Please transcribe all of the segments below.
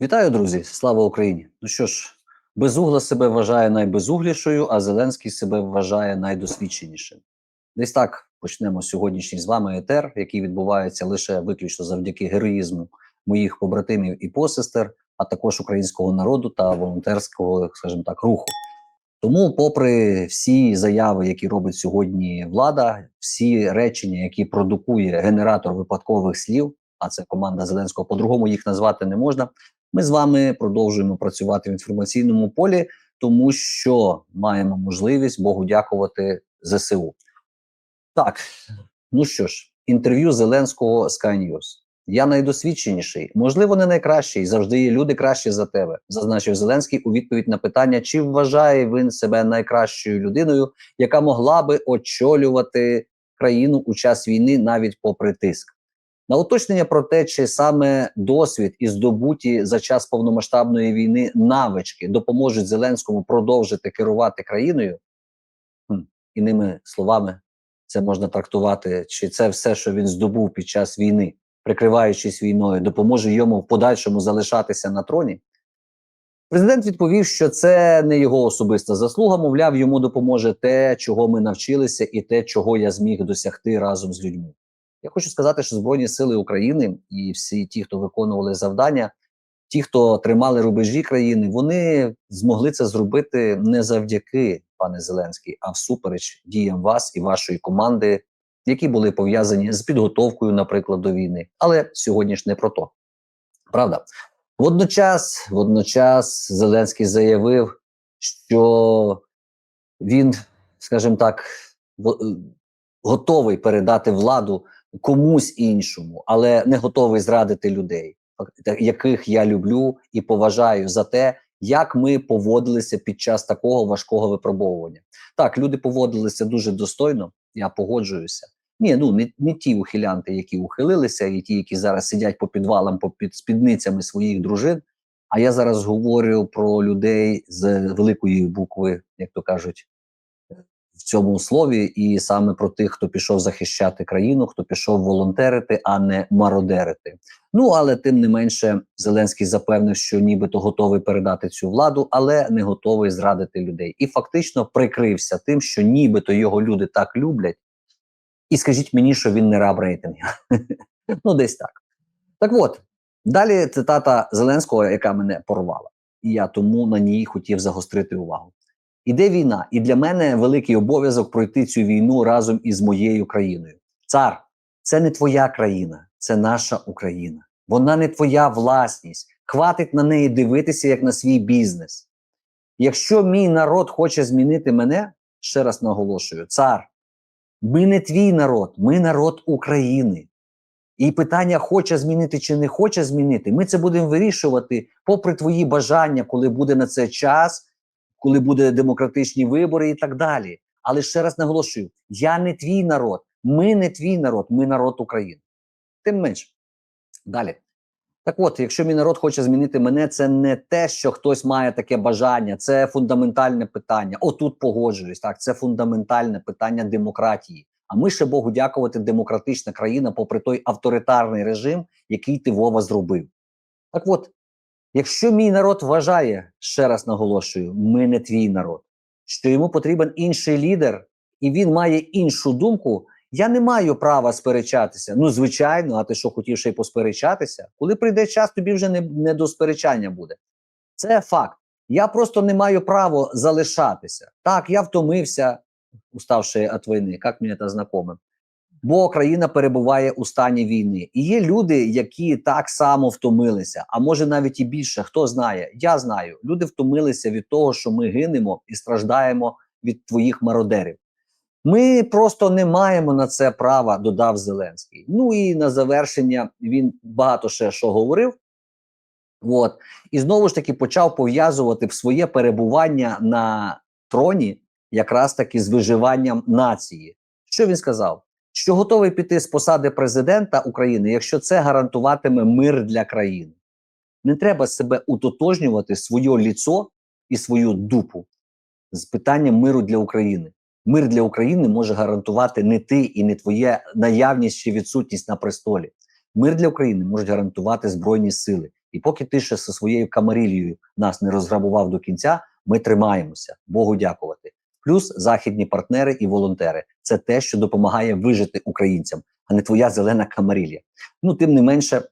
Вітаю, друзі! Слава Україні! Ну що ж, безугла себе вважає найбезуглішою, а Зеленський себе вважає найдосвідченішим. Десь так почнемо сьогоднішній з вами етер, який відбувається лише виключно завдяки героїзму моїх побратимів і посестер, а також українського народу та волонтерського, скажімо так, руху. Тому, попри всі заяви, які робить сьогодні влада, всі речення, які продукує генератор випадкових слів, а це команда Зеленського, по-другому їх назвати не можна. Ми з вами продовжуємо працювати в інформаційному полі, тому що маємо можливість Богу дякувати ЗСУ. Так, ну що ж, інтерв'ю Зеленського Sky News. Я найдосвідченіший, можливо, не найкращий. Завжди є люди кращі за тебе, зазначив Зеленський у відповідь на питання, чи вважає він себе найкращою людиною, яка могла би очолювати країну у час війни навіть попри тиск. На уточнення про те, чи саме досвід і здобуті за час повномасштабної війни навички допоможуть Зеленському продовжити керувати країною, іними словами, це можна трактувати, чи це все, що він здобув під час війни, прикриваючись війною, допоможе йому в подальшому залишатися на троні. Президент відповів, що це не його особиста заслуга. Мовляв, йому допоможе те, чого ми навчилися, і те, чого я зміг досягти разом з людьми. Я хочу сказати, що Збройні Сили України і всі ті, хто виконували завдання, ті, хто тримали рубежі країни, вони змогли це зробити не завдяки, пане Зеленський, а всупереч діям вас і вашої команди, які були пов'язані з підготовкою, наприклад, до війни. Але сьогодні ж не про то. Правда? Водночас, водночас, Зеленський заявив, що він, скажімо так, готовий передати владу комусь іншому, але не готовий зрадити людей, яких я люблю і поважаю за те, як ми поводилися під час такого важкого випробовування. Так, люди поводилися дуже достойно, я погоджуюся. Ні, ну не, не ті ухилянти, які ухилилися, і ті, які зараз сидять по підвалам, по під спідницями своїх дружин. А я зараз говорю про людей з великої букви, як то кажуть, в цьому слові, і саме про тих, хто пішов захищати країну, хто пішов волонтерити, а не мародерити. Ну але тим не менше, Зеленський запевнив, що нібито готовий передати цю владу, але не готовий зрадити людей. І фактично прикрився тим, що нібито його люди так люблять. І скажіть мені, що він не раб рейтингів. ну, десь так. Так от, далі цитата Зеленського, яка мене порвала. І я тому на ній хотів загострити увагу. Іде війна, і для мене великий обов'язок пройти цю війну разом із моєю країною. Цар, це не твоя країна, це наша Україна. Вона не твоя власність. Хватить на неї дивитися як на свій бізнес. Якщо мій народ хоче змінити мене, ще раз наголошую, цар, ми не твій народ, ми народ України. І питання хоче змінити чи не хоче змінити, ми це будемо вирішувати попри твої бажання, коли буде на це час коли буде демократичні вибори і так далі. Але ще раз наголошую: я не твій народ, ми не твій народ, ми народ України. Тим менше. Далі. Так от, якщо мій народ хоче змінити мене, це не те, що хтось має таке бажання, це фундаментальне питання. Отут погоджуюсь. Так, це фундаментальне питання демократії. А ми ще Богу дякувати, демократична країна, попри той авторитарний режим, який ти Вова зробив. Так от, Якщо мій народ вважає, ще раз наголошую, ми не твій народ, що йому потрібен інший лідер, і він має іншу думку, я не маю права сперечатися. Ну, звичайно, а ти що хотів ще й посперечатися? Коли прийде час, тобі вже не, не до сперечання буде. Це факт. Я просто не маю права залишатися. Так, я втомився, уставши від війни, як мені це знакоме бо країна перебуває у стані війни. І є люди, які так само втомилися, а може навіть і більше. Хто знає? Я знаю. Люди втомилися від того, що ми гинемо і страждаємо від твоїх мародерів. Ми просто не маємо на це права, додав Зеленський. Ну і на завершення він багато ще що говорив. От. І знову ж таки почав пов'язувати своє перебування на троні якраз таки з виживанням нації. Що він сказав? Що готовий піти з посади президента України, якщо це гарантуватиме мир для країни. Не треба себе утотожнювати своє ліцо і свою дупу з питанням миру для України. Мир для України може гарантувати не ти і не твоя наявність чи відсутність на престолі. Мир для України можуть гарантувати Збройні сили. І поки ти ще зі своєю камарілією нас не розграбував до кінця, ми тримаємося. Богу дякувати. Плюс західні партнери і волонтери це те, що допомагає вижити українцям, а не твоя зелена камарілія. Ну тим не менше,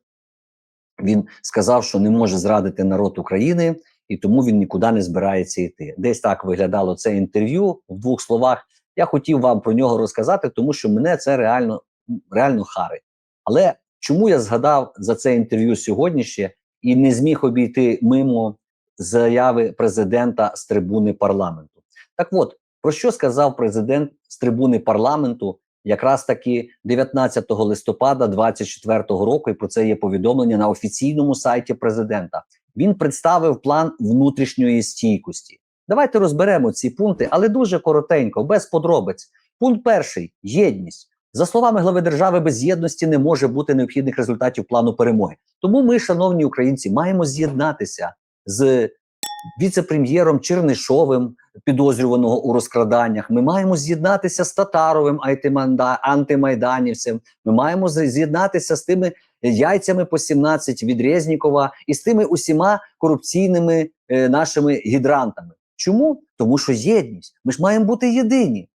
він сказав, що не може зрадити народ України, і тому він нікуди не збирається йти. Десь так виглядало це інтерв'ю в двох словах. Я хотів вам про нього розказати, тому що мене це реально реально харить. Але чому я згадав за це інтерв'ю сьогодні ще і не зміг обійти мимо заяви президента з трибуни парламенту? Так от про що сказав президент з трибуни парламенту якраз таки 19 листопада 2024 року, і про це є повідомлення на офіційному сайті президента. Він представив план внутрішньої стійкості. Давайте розберемо ці пункти, але дуже коротенько, без подробиць. Пункт перший єдність. За словами глави держави, без єдності не може бути необхідних результатів плану перемоги. Тому ми, шановні українці, маємо з'єднатися з віце-прем'єром Чернишовим, підозрюваного у розкраданнях. Ми маємо з'єднатися з Татаровим антимайданівцем. Ми маємо з'єднатися з тими яйцями по 17 від Резнікова і з тими усіма корупційними е, нашими гідрантами. Чому? Тому що єдність. Ми ж маємо бути єдині.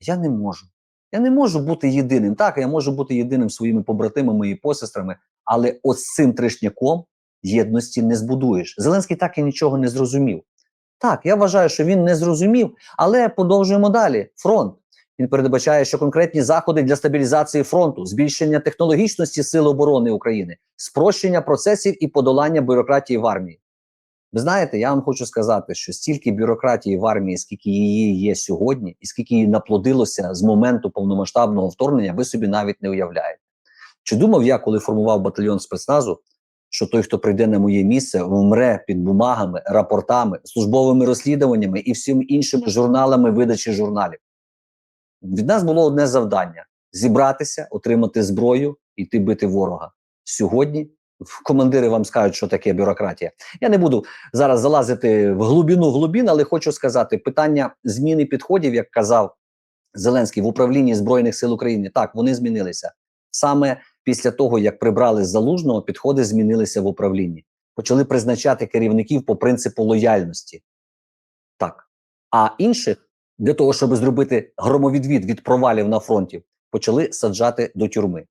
Я не можу. Я не можу бути єдиним. Так, я можу бути єдиним своїми побратимами і посестрами, але от з цим тришняком єдності не збудуєш. Зеленський так і нічого не зрозумів. Так, я вважаю, що він не зрозумів, але подовжуємо далі. Фронт. Він передбачає, що конкретні заходи для стабілізації фронту, збільшення технологічності Сил оборони України, спрощення процесів і подолання бюрократії в армії. Ви знаєте, я вам хочу сказати, що стільки бюрократії в армії, скільки її є сьогодні, і скільки її наплодилося з моменту повномасштабного вторгнення, ви собі навіть не уявляєте. Чи думав я, коли формував батальйон спецназу, що той, хто прийде на моє місце, вмре під бумагами, рапортами, службовими розслідуваннями і всім іншими журналами видачі журналів? Від нас було одне завдання: зібратися, отримати зброю, іти бити ворога. Сьогодні командири вам скажуть, що таке бюрократія. Я не буду зараз залазити в глибину глибин, але хочу сказати: питання зміни підходів, як казав Зеленський в управлінні Збройних сил України, так вони змінилися саме після того, як прибрали з залужного, підходи змінилися в управлінні. Почали призначати керівників по принципу лояльності. Так. А інших для того, щоб зробити громовідвід від провалів на фронті, почали саджати до тюрми.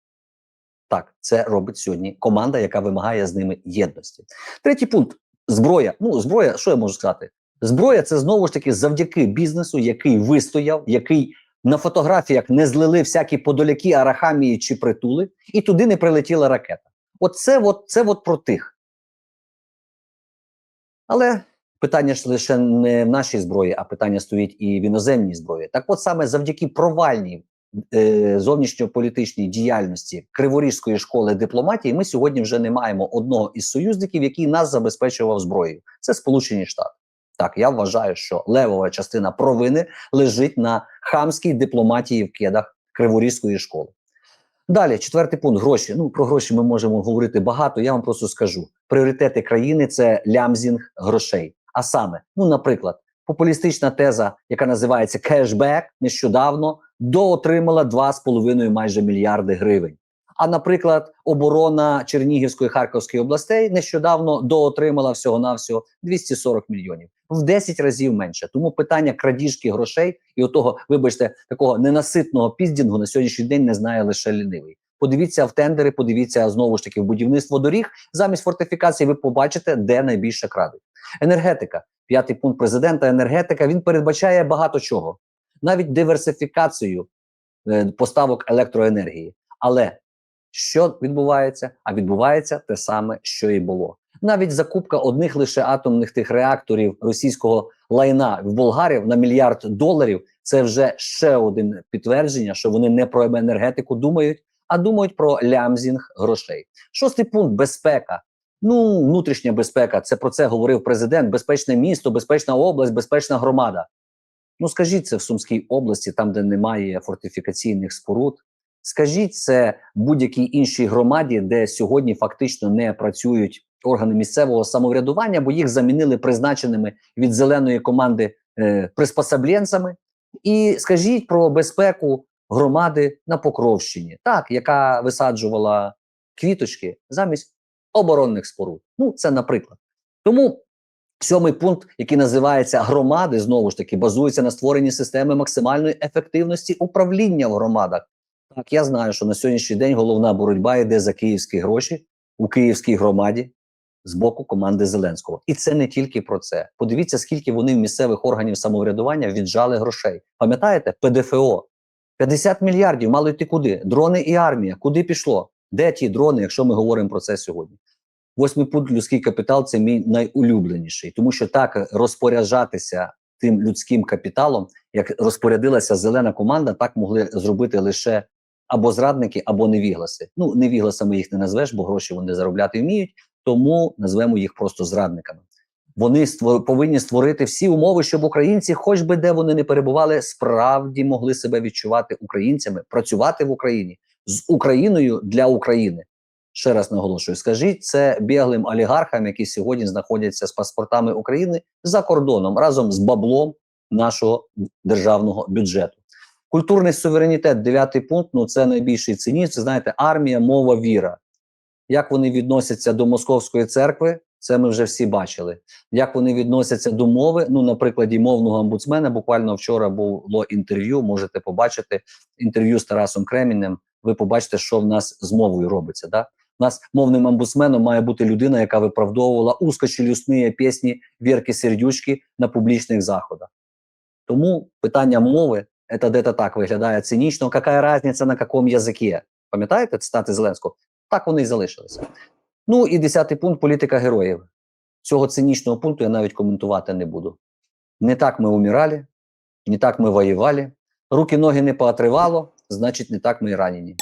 Так, це робить сьогодні команда, яка вимагає з ними єдності. Третій пункт зброя. Ну, зброя, що я можу сказати? Зброя це знову ж таки завдяки бізнесу, який вистояв, який на фотографіях не злили всякі подоляки, арахамії чи притули, і туди не прилетіла ракета. Оце от, це от про тих. Але питання ж лише не в нашій зброї, а питання стоїть і в іноземній зброї. Так от саме завдяки провальній е, зовнішньополітичній діяльності Криворізької школи дипломатії, ми сьогодні вже не маємо одного із союзників, який нас забезпечував зброєю. Це Сполучені Штати. Так, я вважаю, що левова частина провини лежить на хамській дипломатії в кедах Криворізької школи. Далі, четвертий пункт гроші. Ну про гроші ми можемо говорити багато. Я вам просто скажу: пріоритети країни це лямзінг грошей. А саме, ну, наприклад, популістична теза, яка називається кешбек, нещодавно доотримала 2,5 майже мільярди гривень. А наприклад, оборона Чернігівської Харківської областей нещодавно доотримала всього навсього 240 мільйонів в 10 разів менше. Тому питання крадіжки грошей і отого, вибачте, такого ненаситного піздінгу на сьогоднішній день не знає лише лінивий. Подивіться в тендери, подивіться знову ж таки в будівництво доріг. Замість фортифікації ви побачите, де найбільше крадуть. Енергетика. П'ятий пункт президента. Енергетика він передбачає багато чого, навіть диверсифікацію е, поставок електроенергії. Але що відбувається? А відбувається те саме, що і було. Навіть закупка одних лише атомних тих реакторів російського лайна в Болгарів на мільярд доларів. Це вже ще один підтвердження, що вони не про енергетику думають, а думають про лямзінг грошей. Шостий пункт безпека. Ну, внутрішня безпека. Це про це говорив президент. Безпечне місто, безпечна область, безпечна громада. Ну скажіть це в Сумській області, там де немає фортифікаційних споруд. Скажіть це будь-якій іншій громаді, де сьогодні фактично не працюють органи місцевого самоврядування, бо їх замінили призначеними від зеленої команди е, приспособленцями. І скажіть про безпеку громади на Покровщині, так яка висаджувала квіточки замість оборонних споруд. Ну, це наприклад. Тому сьомий пункт, який називається громади, знову ж таки, базується на створенні системи максимальної ефективності управління в громадах. Так, я знаю, що на сьогоднішній день головна боротьба йде за київські гроші у київській громаді з боку команди Зеленського. І це не тільки про це. Подивіться, скільки вони в місцевих органів самоврядування віджали грошей. Пам'ятаєте, ПДФО 50 мільярдів мало йти куди? Дрони і армія. Куди пішло? Де ті дрони, якщо ми говоримо про це сьогодні? Восьмий пункт людський капітал це мій найулюбленіший, тому що так розпоряджатися тим людським капіталом, як розпорядилася зелена команда, так могли зробити лише або зрадники, або невігласи. Ну, невігласами їх не назвеш, бо гроші вони заробляти вміють, тому назвемо їх просто зрадниками. Вони створ, повинні створити всі умови, щоб українці, хоч би де вони не перебували, справді могли себе відчувати українцями, працювати в Україні з Україною для України. Ще раз наголошую, скажіть це біглим олігархам, які сьогодні знаходяться з паспортами України за кордоном разом з баблом нашого державного бюджету. Культурний суверенітет, дев'ятий пункт. Ну це найбільший цинізм. Це знаєте, армія, мова, віра. Як вони відносяться до московської церкви, це ми вже всі бачили. Як вони відносяться до мови? Ну, на прикладі мовного омбудсмена, буквально вчора було інтерв'ю. Можете побачити інтерв'ю з Тарасом Кремінем. Ви побачите, що в нас з мовою робиться. Да? У нас мовним омбудсменом має бути людина, яка виправдовувала узкочелюсні пісні Вірки Сердючки на публічних заходах. Тому питання мови це де-то так виглядає цинічно. Яка різниця на якому язикі? Пам'ятаєте цитати Зеленського? Так вони і залишилися. Ну і десятий пункт політика героїв. Цього цинічного пункту я навіть коментувати не буду. Не так ми умирали, не так ми воювали, руки ноги не поотрывало, значить, не так ми і ранені.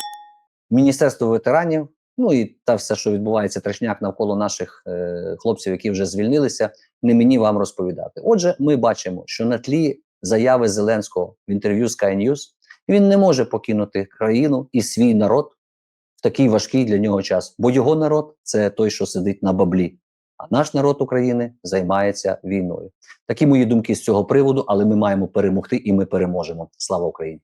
Міністерство ветеранів, ну і та все, що відбувається, трешняк навколо наших е, хлопців, які вже звільнилися, не мені вам розповідати. Отже, ми бачимо, що на тлі заяви Зеленського в інтерв'ю Sky News він не може покинути країну і свій народ в такий важкий для нього час. Бо його народ це той, що сидить на баблі. А наш народ України займається війною. Такі мої думки з цього приводу, але ми маємо перемогти і ми переможемо. Слава Україні!